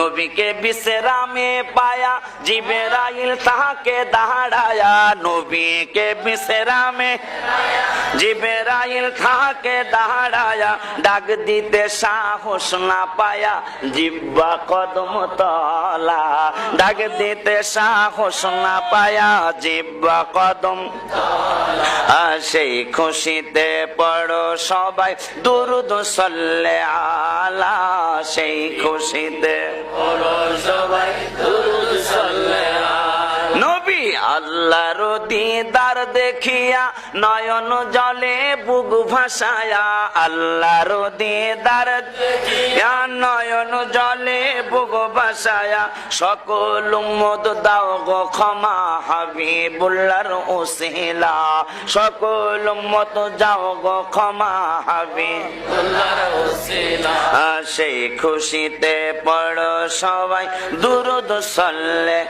নবীকে বিশ্রামে পায়া জিবেরাইল তাহাকে দাঁড়ায়া। নবীকে বিশ্রামে জিবেরাইল তাহাকে দাঁড়ায়া। ডাক দিতে সাহস না পায়া, জিব্বা কদম তলা। ডাক দিতে সাহস না পায়া, জিব্বা কদম সেই খুশিতে পড়ো সবাই, দুরুদ সল্লে আলা। সেই খুশিতে। আল্লাহর দিদার দেখিয়া নয়ন জলে বুক ভাসায়া। আল্লাহর দিদার নয়ন জলে বুক ভাসায়া। সকল মদ দাও গো ক্ষমা হাবিবুল্লাহর ওসিলা। সকল যাও গো ক্ষমা হাবিবুল্লাহর ওসিলা। সেই খুশিতে পড়ো সবাই। দুরুদ সল্লে।